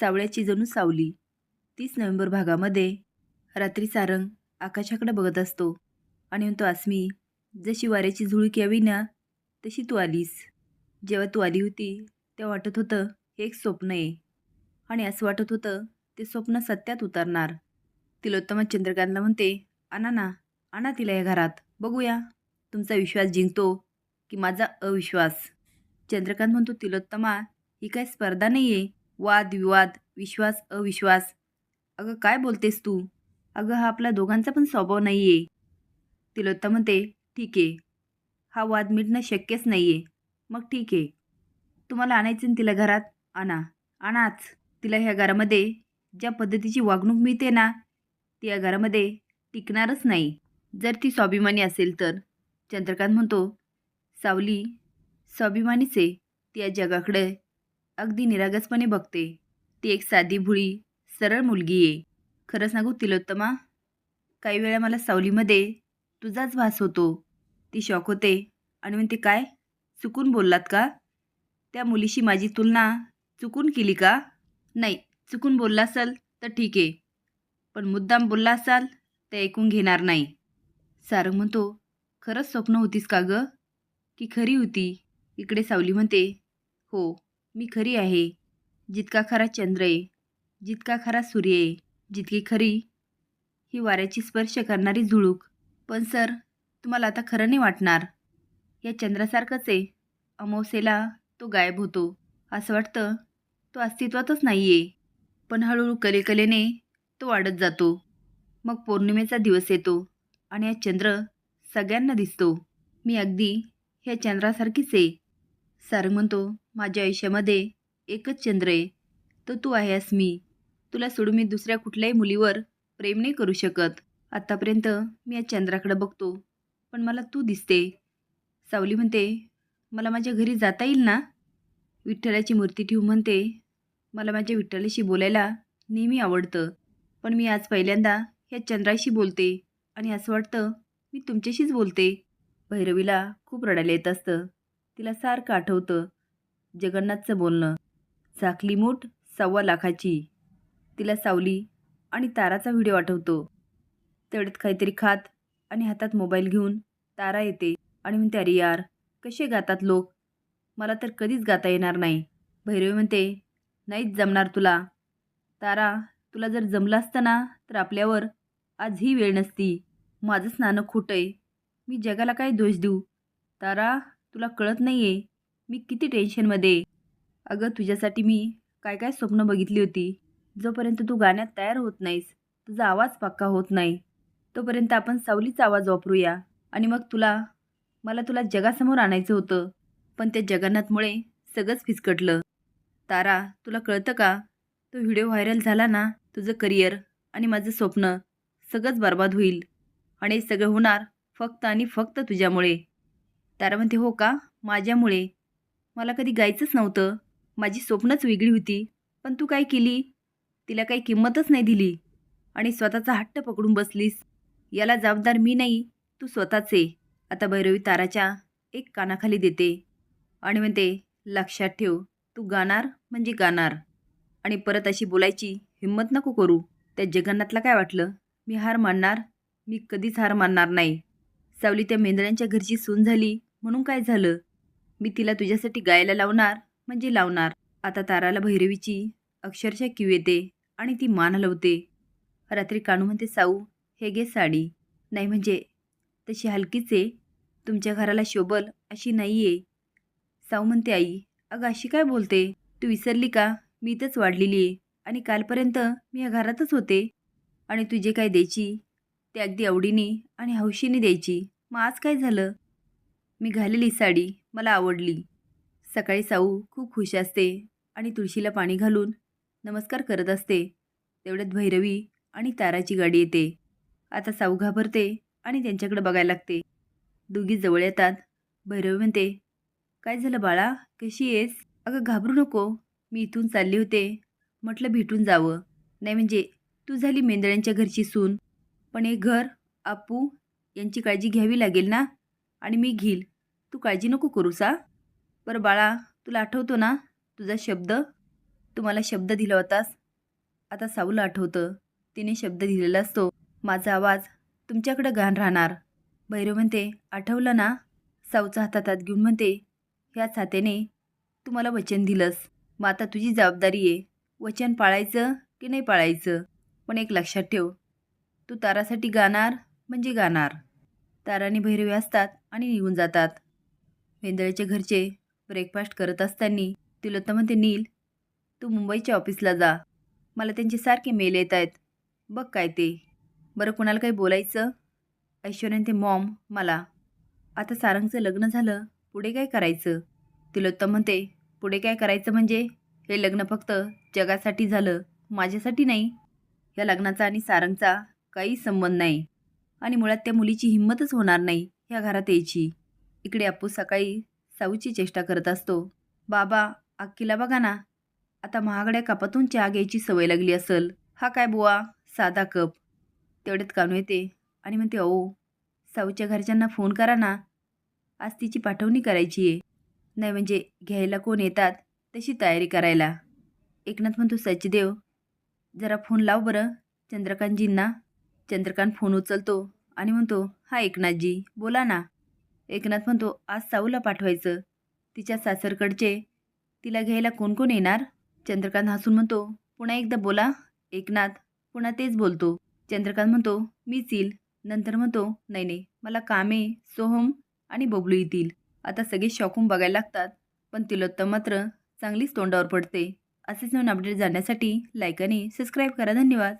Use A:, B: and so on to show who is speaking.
A: सावळ्याची जणू सावली. तीस नोव्हेंबर भागामध्ये रात्री सारंग आकाशाकडे बघत असतो आणि म्हणतो आसमी जशी वाऱ्याची झुळूक यावी ना तशी तू आलीस. जेव्हा तू आली होती तेव्हा वाटत होतं हे एक स्वप्न आहे. आणि असं वाटत होतं ते स्वप्न सत्यात उतरणार. तिलोत्तमा चंद्रकांतला म्हणते आणा ना आणा तिला या घरात. बघूया. तुमचा विश्वास जिंकतो की माझा अविश्वास. चंद्रकांत म्हणतो तिलोत्तमा ही काय स्पर्धा नाही आहे वाद विवाद विश्वास अविश्वास. अगं काय बोलतेस तू? अगं हा आपला दोघांचा पण स्वभाव नाही आहे तिलोत्ता म्हणते ठीक. आहे हा वाद मिटणं शक्यच नाही आहे मग ठीक. आहे तुम्हाला आणायचं ना तिला घरात? आणा. आणाच. तिला ह्या घरामध्ये ज्या पद्धतीची वागणूक मिळते ना ती या घरामध्ये टिकणारच नाही. जर ती स्वाभिमानी असेल तर? चंद्रकांत म्हणतो सावली स्वाभिमानीच आहे. ती या जगाकडे अगदी निरागसपणे बघते. ती एक साधी भुळी सरळ मुलगी आहे. खरं सांगू तिलोत्तमा काही वेळा मला सावलीमध्ये तुझाच भास होतो. ती शॉक होते आणि म्हणते काय? चुकून बोललात का? त्या मुलीशी माझी तुलना चुकून केली का? नाही चुकून बोलला असाल तर ठीक आहे. पण मुद्दाम बोलला असाल ते ऐकून घेणार नाही. सारंग म्हणतो खरंच स्वप्न होतीस का गं? की खरी होती. इकडे सावली म्हणते हो. मी खरी आहे. जितका खरा चंद्र आहे जितका खरा सूर्य आहे जितकी खरी ही वाऱ्याची स्पर्श करणारी झुळूक. पण सर तुम्हाला आता खरं नाही वाटणार. या चंद्रासारखंच आहे. अमावस्येला तो गायब होतो. असं वाटतं तो अस्तित्वातच नाही आहे पण हळूहळू कलेकलेने तो वाढत जातो. मग पौर्णिमेचा दिवस येतो आणि हा चंद्र सगळ्यांना दिसतो. मी अगदी ह्या चंद्रासारखीच आहे. सारंग म्हणतो माझ्या आयुष्यामध्ये एकच चंद्र आहे. तो तू आहेस मी. तुला सोडून मी दुसऱ्या कुठल्याही मुलीवर प्रेम नाही करू शकत. आत्तापर्यंत मी या चंद्राकडे बघतो पण मला तू दिसते. सावली म्हणते मला माझ्या घरी जाता येईल ना? विठ्ठलाची मूर्ती ठेवू म्हणते मला माझ्या विठ्ठलाशी बोलायला नेहमी आवडतं पण मी आज पहिल्यांदा ह्या चंद्राशी बोलते आणि असं वाटतं मी तुमच्याशीच बोलते. भैरवीला खूप रडायला येत असतं. तिला सारखं आठवतं. जगन्नाथचं बोलणं. चाकली मूठ सव्वा लाखाची. तिला सावली आणि ताराचा व्हिडिओ आठवतो. तेवढ्यात काहीतरी खात आणि हातात मोबाईल घेऊन तारा येते आणि म्हणते अरे यार कसे गातात लोक? मला तर कधीच गाता येणार नाही. भैरवी म्हणते नाहीच जमणार तुला. तारा तुला जर जमलं असतं ना तर आपल्यावर आज ही वेळ नसती. माझंच नाणं खोटं आहे. मी जगाला काय दोष देऊ? तारा तुला कळत नाही आहे मी किती टेन्शनमध्ये अगं तुझ्यासाठी मी काय काय स्वप्न बघितली होती. जोपर्यंत तू गाण्यात तयार होत नाहीस तुझा आवाज पक्का होत नाही. तोपर्यंत आपण सावलीचा आवाज वापरूया. आणि मग तुला मला तुला जगासमोर आणायचं होतं. पण त्या जगन्नाथमुळे सगळंच फिसकटलं. तारा तुला कळतं का? तो व्हिडिओ व्हायरल झाला ना तुझं करिअर आणि माझं स्वप्न सगळंच बर्बाद होईल. आणि सगळं होणार फक्त आणि फक्त तुझ्यामुळे. तारा म्हणते हो का? माझ्यामुळे. मला कधी गायचंच नव्हतं. माझी स्वप्नच वेगळी होती. पण तू काय केली? तिला काही किंमतच नाही दिली. आणि स्वतःचा हट्ट पकडून बसलीस. याला जबाबदार मी नाही. तू स्वतःच आहे आता भैरवी ताराच्या एक कानाखाली देते. आणि म्हणते लक्षात ठेव. तू गाणार म्हणजे गाणार. आणि परत अशी बोलायची हिंमत नको करू. त्या जगन्नाथला काय वाटलं? मी हार मानणार? मी कधीच हार मानणार नाही. सावली त्या मेंदळ्यांच्या घरची सून झाली. म्हणून काय झालं? मी तिला तुझ्यासाठी गायला लावणार म्हणजे लावणार. आता ताराला भैरवीची अक्षरशः किव येते आणि ती मान हलवते. रात्री कानू म्हणते साऊ हे घे साडी. नाही म्हणजे तशी हलकीच आहे. तुमच्या घराला शोभल अशी नाही आहे साऊ म्हणते आई अगं अशी काय बोलते? तू विसरली का? मी इथंच वाढलेली आहे आणि कालपर्यंत मी या घरातच होते. आणि तुझे काय द्यायची? ते अगदी आवडीने आणि हौशीने द्यायची. मग आज काय झालं? मी घालेली साडी मला आवडली. सकाळी साऊ खूप खुश असते आणि तुळशीला पाणी घालून नमस्कार करत असते. तेवढ्यात भैरवी आणि ताराची गाडी येते. आता साऊ घाबरते आणि त्यांच्याकडे बघायला लागते. दोघी जवळ येतात. भैरवी म्हणते काय झालं बाळा? कशी आहेस? अगं घाबरू नको. मी इथून चालले होते. म्हटलं भेटून जावं. नाही म्हणजे तू झाली मेंदळ्यांच्या घरची सून. पण हे घर आपू यांची काळजी घ्यावी लागेल ना? आणि मी घेईल. तू काळजी नको करू सा. बरं बाळा तुला आठवतो ना तुझा शब्द? तू मला शब्द दिला होतास. आता साऊला आठवतं. तिने शब्द दिलेला असतो. माझा आवाज तुमच्याकडं गाण राहणार. भैरव म्हणते आठवलं ना? साऊचा हातात हात घेऊन म्हणते ह्याच हातेने तू मला वचन दिलंस. मग आता तुझी जबाबदारी आहे. वचन पाळायचं की नाही पाळायचं? पण एक लक्षात ठेव. तू तारासाठी गाणार म्हणजे गाणार. ताराने भैरवी असतात. आणि निघून जातात. वेंदळेच्या घरचे ब्रेकफास्ट करत असताना तिलोत्तम म्हणते नील तू मुंबईच्या ऑफिसला जा. मला त्यांचे सारखे मेल येत आहेत. बघ काय ते. बरं कुणाला काही बोलायचं? ऐश्वर्याने ते मॉम मला. आता सारंगचं लग्न झालं. पुढे काय करायचं? तिलोत्तम म्हणते पुढे काय करायचं म्हणजे? हे लग्न फक्त जगासाठी झालं. माझ्यासाठी नाही. या लग्नाचा आणि सारंगचा काही संबंध नाही. आणि मुळात त्या मुलीची हिंमतच होणार नाही. ह्या घरात यायची. इकडे आपू सकाळी साऊची चेष्टा करत असतो. बाबा अक्कीला बघा ना. आता महागड्या कपातून चहा घ्यायची सवय लागली असेल. हा काय बुवा? साधा कप. तेवढ्यात कानू येते आणि म्हणते अहो साऊच्या घरच्यांना फोन करा ना. आज तिची पाठवणी करायची आहे. नाही म्हणजे घ्यायला कोण येतात तशी तयारी करायला. एकनाथ म्हणतो सचदेव जरा फोन लाव बरं. चंद्रकांतजींना. चंद्रकांत फोन उचलतो. आणि म्हणतो हा एकनाथजी बोला ना. एकनाथ म्हणतो आज साऊला पाठवायचं. तिच्या सासरकडचे तिला घ्यायला कोण कोण येणार? चंद्रकांत हसून म्हणतो पुन्हा एकदा बोला एकनाथ. पुन्हा तेच बोलतो. चंद्रकांत म्हणतो मीच येईल. नंतर म्हणतो नाही नाही मला कामे सोहम आणि बबलू येतील. आता सगळे शॉकून बघायला लागतात. पण तिलोत्तम मात्र चांगलीच तोंडावर पडते. असेच नवीन अपडेट जाण्यासाठी लाईक आणि सबस्क्राईब करा. धन्यवाद.